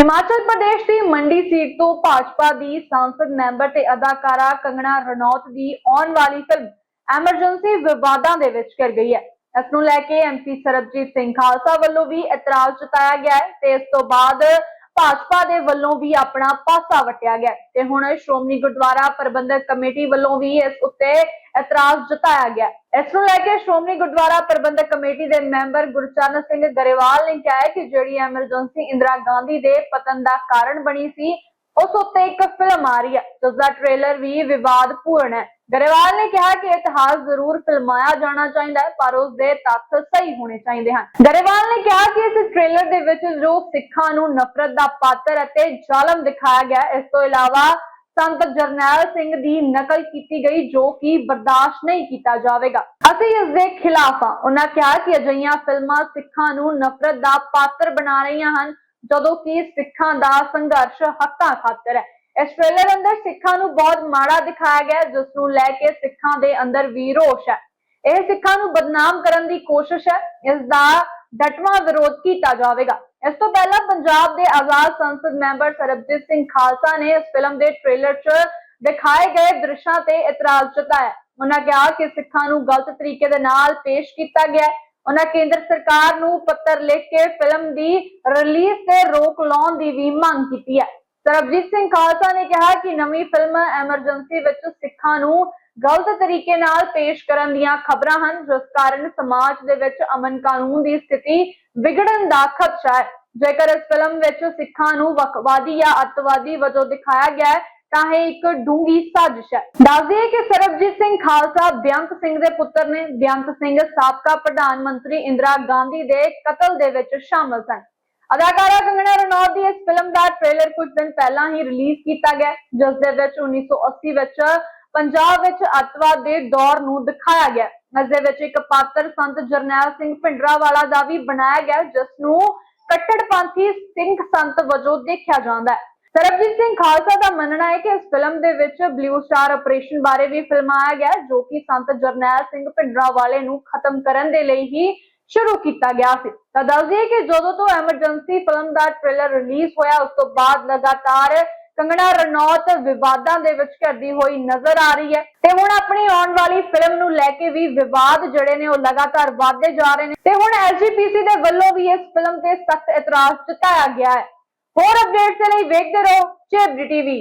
ਹਿਮਾਚਲ ਪ੍ਰਦੇਸ਼ ਦੀ ਮੰਡੀ ਸੀਟ ਤੋਂ ਭਾਜਪਾ ਦੀ ਸੰਸਦ ਮੈਂਬਰ ਤੇ ਅਦਾਕਾਰਾ ਕੰਗਣਾ ਰਣੌਤ ਦੀ ਆਉਣ ਵਾਲੀ ਫਿਲਮ ਐਮਰਜੈਂਸੀ ਵਿਵਾਦਾਂ ਦੇ ਵਿੱਚ ਘਿਰ ਗਈ ਹੈ। ਇਸ ਨੂੰ ਲੈ ਕੇ ਐਮਪੀ ਸਰਬਜੀਤ ਸਿੰਘ ਖਾਲਸਾ ਵੱਲੋਂ ਵੀ ਇਤਰਾਜ਼ ਜਤਾਇਆ ਗਿਆ ਹੈ ਤੇ ਇਸ ਤੋਂ ਬਾਅਦ ਭਾਜਪਾ ਦੇ ਵੱਲੋਂ ਵੀ ਆਪਣਾ ਪਾਸਾ ਵਟਿਆ ਗਿਆ ਤੇ ਹੁਣ ਸ਼੍ਰੋਮਣੀ ਗੁਰਦੁਆਰਾ ਪ੍ਰਬੰਧਕ ਕਮੇਟੀ ਵੱਲੋਂ ਵੀ ਇਸ ਉੱਤੇ ਇਤਰਾਜ਼ ਜਤਾਇਆ ਗਿਆ ਇਸ ਨੂੰ ਲੈ ਕੇ ਸ਼੍ਰੋਮਣੀ ਗੁਰਦੁਆਰਾ ਪ੍ਰਬੰਧਕ ਕਮੇਟੀ ਦੇ ਮੈਂਬਰ ਗੁਰਚਰਨ ਸਿੰਘ ਗਰੇਵਾਲ ਨੇ ਕਿਹਾ ਕਿ ਜਿਹੜੀ ਐਮਰਜੈਂਸੀ ਇੰਦਰਾ ਗਾਂਧੀ ਦੇ ਪਤਨ ਦਾ ਕਾਰਨ ਬਣੀ ਸੀ, ਉਸ ਉੱਤੇ ਇੱਕ ਫਿਲਮ ਆ ਰਹੀ ਹੈ, ਜਿਸ ਦਾ ਟ੍ਰੇਲਰ ਵੀ ਵਿਵਾਦਪੂਰਨ ਹੈ। ਗਰੇਵਾਲ ਨੇ ਕਿਹਾ ਕਿ ਇਤਿਹਾਸ ਜ਼ਰੂਰ ਫਿਲਮਾਇਆ ਜਾਣਾ ਚਾਹੀਦਾ ਹੈ, ਪਰ ਉਸ ਦੇ ਤੱਥ ਸਹੀ ਹੋਣੇ ਚਾਹੀਦੇ ਹਨ। ਗਰੇਵਾਲ ਨੇ ਕਿਹਾ ਕਿ ਇਸ ਟ੍ਰੇਲਰ ਦੇ ਵਿੱਚ ਜੋ ਸਿੱਖਾਂ ਨੂੰ ਨਫ਼ਰਤ ਦਾ ਪਾਤਰ ਅਤੇ ਜ਼ਾਲਮ ਦਿਖਾਇਆ ਗਿਆ ਇਸ ਤੋਂ ਇਲਾਵਾ ਸੰਤ ਜਰਨੈਲ ਸਿੰਘ ਦੀ ਨਕਲ ਕੀਤੀ ਗਈ ਜੋ ਕਿ ਬਰਦਾਸ਼ਤ ਨਹੀਂ ਕੀਤਾ ਜਾਵੇਗਾ। ਅਸੀਂ ਇਸ ਦੇ ਖਿਲਾਫ ਹਾਂ। ਉਹਨਾਂ ਕਿਹਾ ਕਿ ਅਜਿਹੀਆਂ ਫਿਲਮਾਂ ਸਿੱਖਾਂ ਨੂੰ ਨਫ਼ਰਤ ਦਾ ਪਾਤਰ ਬਣਾ ਰਹੀਆਂ ਹਨ ਜਦੋਂ ਕਿ ਸਿੱਖਾਂ ਦਾ ਸੰਘਰਸ਼ ਹੱਕਾਂ ਖਾਤਰ ਹੈ। ਇਸ ਟ੍ਰੇਲਰ ਅੰਦਰ ਸਿੱਖਾਂ ਨੂੰ ਬਹੁਤ ਮਾੜਾ ਦਿਖਾਇਆ ਗਿਆ ਹੈ, ਜਿਸ ਨੂੰ ਲੈ ਕੇ ਸਿੱਖਾਂ ਦੇ ਅੰਦਰ ਵੀ ਰੋਸ਼ ਹੈ। ਇਹ ਸਿੱਖਾਂ ਨੂੰ ਬਦਨਾਮ ਕਰਨ ਦੀ ਕੋਸ਼ਿਸ਼ ਹੈ। ਇਸ ਦਾ ਡਟਵਾਂ ਵਿਰੋਧ ਕੀਤਾ ਜਾਵੇਗਾ। ਇਸ ਤੋਂ ਪਹਿਲਾਂ ਪੰਜਾਬ ਦੇ ਆਜ਼ਾਦ ਸੰਸਦ ਮੈਂਬਰ ਸਰਬਜੀਤ ਸਿੰਘ ਖਾਲਸਾ ਨੇ ਇਸ ਫਿਲਮ ਦੇ ਟ੍ਰੇਲਰ 'ਚ ਦਿਖਾਏ ਗਏ ਦ੍ਰਿਸ਼ਾਂ ਤੇ ਇਤਰਾਜ਼ ਜਤਾਇਆ। ਉਹਨਾਂ ਕਿਹਾ ਕਿ ਸਿੱਖਾਂ ਨੂੰ ਗਲਤ ਤਰੀਕੇ ਦੇ ਨਾਲ ਪੇਸ਼ ਕੀਤਾ ਗਿਆ ਹੈ। ਉਹਨਾਂ ਕੇਂਦਰ ਸਰਕਾਰ ਨੂੰ ਪੱਤਰ ਲਿਖ ਕੇ ਫਿਲਮ ਦੀ ਰਿਲੀਜ਼ ਤੇ ਰੋਕ ਲਾਉਣ ਦੀ ਵੀ ਮੰਗ ਕੀਤੀ ਹੈ। ਸਰਬਜੀਤ ਸਿੰਘ ਖਾਲਸਾ ਨੇ ਕਿਹਾ ਕਿ ਨਵੀਂ ਫਿਲਮ ਐਮਰਜੈਂਸੀ ਵਿੱਚ ਸਿੱਖਾਂ ਨੂੰ ਗਲਤ ਤਰੀਕੇ ਨਾਲ ਪੇਸ਼ ਕਰਨ ਦੀਆਂ ਖਬਰਾਂ ਹਨ, ਜਿਸ ਕਾਰਨ ਸਮਾਜ ਦੇ ਵਿੱਚ ਅਮਨ ਕਾਨੂੰਨ ਦੀ ਸਥਿਤੀ ਵਿਗੜਨ ਦਾ ਖਦਸ਼ਾ ਹੈ। ਜੇਕਰ ਇਸ ਫਿਲਮ ਵਿੱਚ ਸਿੱਖਾਂ ਨੂੰ ਵਕਵਾਦੀ ਜਾਂ ਅੱਤਵਾਦੀ ਵਜੋਂ ਦਿਖਾਇਆ ਗਿਆ ਹੈ, ਤਾਂ ਇਹ ਇੱਕ ਡੂੰਗੀ ਸਾਜ਼ਿਸ਼ ਹੈ। ਦੱਸ ਕਿ ਸਰਬਜੀਤ ਸਿੰਘ ਖਾਲਸਾ ਬਿਆੰਤ ਸਿੰਘ ਦੇ ਪੁੱਤਰ ਨੇ ਬਿਆੰਤ ਸਿੰਘ ਸਾਬਕਾ ਪ੍ਰਧਾਨ ਮੰਤਰੀ ਇੰਦਰਾ ਗਾਂਧੀ ਦੇ ਕਤਲ ਦੇ ਵਿੱਚ ਸ਼ਾਮਲ ਸਨ। ਅਦਾਕਾਰਾ ਕੰਗਣਾ ਰਣੌਤ ਦੀ ਇਸ ਫਿਲਮ ਦਾ ਟ੍ਰੇਲਰ ਕੁਝ ਦਿਨ ਪਹਿਲਾਂ ਹੀ ਰਿਲੀਜ਼ ਕੀਤਾ ਗਿਆ ਜਿਸ ਦੇ ਵਿੱਚ 1980 ਵਿੱਚ ਪੰਜਾਬ ਵਿੱਚ ਅੱਤਵਾਦ ਦੇ ਦੌਰ ਨੂੰ ਦਿਖਾਇਆ ਗਿਆ। ਇਸ ਦੇ ਵਿੱਚ ਇੱਕ ਪਾਤਰ ਸੰਤ ਜਰਨੈਲ ਸਿੰਘ ਭਿੰਡਰਾਵਾਲਾ ਦਾ ਵੀ ਬਣਾਇਆ ਗਿਆ, ਜਿਸ ਨੂੰ ਕੱਟੜਪੰਥੀ ਸਿੰਘ ਸੰਤ ਵਜੋਂ ਦੇਖਿਆ ਜਾਂਦਾ ਹੈ। ਸਰਬਜੀਤ ਸਿੰਘ ਖਾਲਸਾ ਦਾ ਮੰਨਣਾ ਹੈ ਕਿ ਇਸ ਫਿਲਮ ਦੇ ਵਿੱਚ ਬਲੂ ਸਟਾਰ ਆਪਰੇਸ਼ਨ ਬਾਰੇ ਵੀ ਫਿਲਮਾਇਆ ਗਿਆ, ਜੋ ਕਿ ਸੰਤ ਜਰਨੈਲ ਸਿੰਘ ਭਿੰਡਰਾਵਾਲੇ ਨੂੰ ਖਤਮ ਕਰਨ ਦੇ ਲਈ ਹੀ ਸ਼ੁਰੂ ਕੀਤਾ ਗਿਆ ਸੀ। ਤਾਂ ਦੱਸ ਦਈਏ ਕਿ ਜਦੋਂ ਤੋਂ ਐਮਰਜੈਂਸੀ ਫਿਲਮ ਦਾ ਟ੍ਰੇਲਰ ਰਿਲੀਜ਼ ਹੋਇਆ, ਉਸ ਤੋਂ ਬਾਅਦ ਲਗਾਤਾਰ ਕੰਗਣਾ ਰਣੌਤ ਵਿਵਾਦਾਂ ਦੇ ਵਿੱਚ ਘਿਰਦੀ ਹੋਈ ਨਜ਼ਰ ਆ ਰਹੀ ਹੈ ਤੇ ਹੁਣ ਆਪਣੀ ਆਉਣ ਵਾਲੀ ਫਿਲਮ ਨੂੰ ਲੈ ਕੇ ਵੀ ਵਿਵਾਦ ਜਿਹੜੇ ਨੇ ਉਹ ਲਗਾਤਾਰ ਵਧਦੇ ਜਾ ਰਹੇ ਨੇ ਤੇ ਹੁਣ ਐਸਜੀਪੀਸੀ ਦੇ ਵੱਲੋਂ ਵੀ ਇਸ ਫਿਲਮ ਤੇ ਸਖਤ ਇਤਰਾਜ਼ ਜਤਾਇਆ ਗਿਆ ਹੈ। ਹੋਰ ਅਪਡੇਟਸ ਲਈ ਵੇਖਦੇ ਰਹੋ ਚੇਬਡੀ ਟੀਵੀ